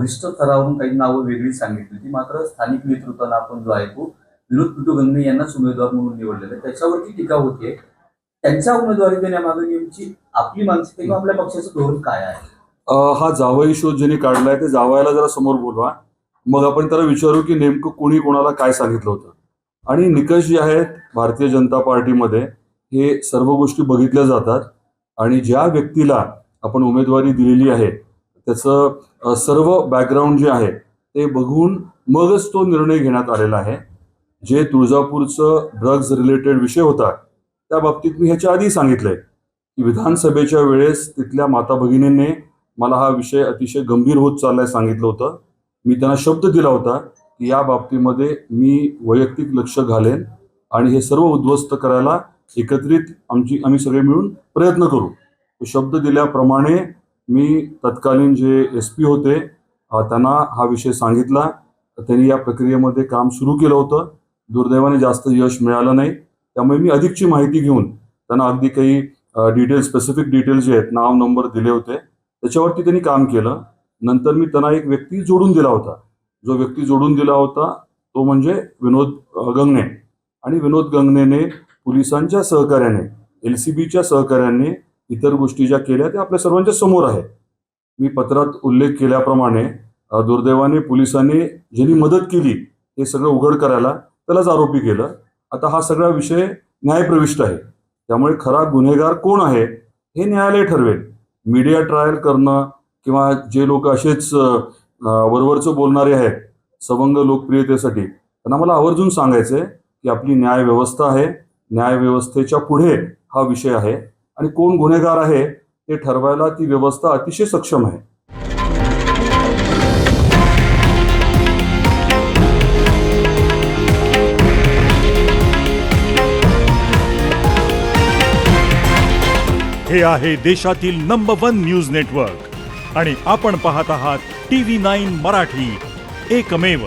वरिष्ठ स्तरावरून काही नावं वेगळी सांगितली होती. मात्र स्थानिक नेतृत्वानं आपण जो ऐकू विनोद पिटुगंगे यांनाच उमेदवार म्हणून निवडलेलं आहे. त्याच्यावरती टीका होतीये त्यांच्या उमेदवारी देण्यामागे नेमची आपली मानसिकता किंवा आपल्या पक्षाचं धोरण काय आहे? हा जावई शोध ज्यांनी काढलाय ते जावयाला जरा समोर बोलवा. मग आपण त्याला विचारू की नेमकं कोणी कोणाला काय सांगितलं होतं. आणि निकष जे आहेत भारतीय जनता पार्टीमध्ये हे सर्व गोष्टी बघितल्या जातात. आणि ज्या व्यक्तीला आपण उमेदवारी दिलेली आहे त्याचं सर्व बॅकग्राऊंड जे आहे ते बघून मगच तो निर्णय घेण्यात आलेला आहे. जे तुळजापूरचं ड्रग्ज रिलेटेड विषय होता त्या बाबतीत मी ह्याच्या आधी सांगितलंय की विधानसभेच्या वेळेस तिथल्या माता भगिनींनी मला हा विषय अतिशय गंभीर होत चाललाय सांगितलं होतं. मी त्यांना शब्द दिला होता की या बाबतीमध्ये मी वैयक्तिक लक्ष घालेन आणि हे सर्व उद्ध्वस्त करायला एकत्रित आमची आम्ही सगळे मिळून प्रयत्न करू. शब्द दिल्याप्रमाणे मी तत्कालीन जे एस पी होते त्यांना हा विषय सांगितला. त्यांनी या प्रक्रियेमध्ये काम सुरू केलं होतं. दुर्दैवाने जास्त यश मिळालं नाही. त्यामुळे मी अधिकची माहिती घेऊन त्यांना अगदी काही डिटेल्स स्पेसिफिक डिटेल्स जे आहेत नाव नंबर दिले होते. त्याच्यावरती त्यांनी काम केलं. नंतर मी त्यांना एक व्यक्ती जोडून दिला होता. जो व्यक्ती जोडून दिला होता तो म्हणजे विनोद गंगणे. आणि विनोद गंगणेने पोलिसांच्या सहकार्याने एल सी बीच्या सहकार्याने इतर गोष्टी ज्या केल्या त्या आपल्या सर्वांच्या समोर आहे मी पत्रात उल्लेख केल्याप्रमाणे दुर्दैवाने पोलिसांनी ज्यांनी मदत केली हे सगळं उघड करायला त्यालाच आरोपी केलं. आता हा सगळा विषय न्यायप्रविष्ट आहे. त्यामुळे खरा गुन्हेगार कोण आहे हे न्यायालय ठरवेल. मीडिया ट्रायल करणं किंवा जे लोक असेच वरवरचं बोलणारे आहेत सवंग लोकप्रियतेसाठी त्यांना मला आवर्जून सांगायचं आहे की आपली न्याय व्यवस्था आहे. न्याय व्यवस्थेच्या पुढे हा विषय आहे. आणि कोण गुन्हेगार आहे ते ठरवायला ती व्यवस्था अतिशय सक्षम आहे. हे आहे देशातील नंबर वन न्यूज नेटवर्क आणि आपण पाहत आहात टी व्ही नाईन मराठी. एकमेव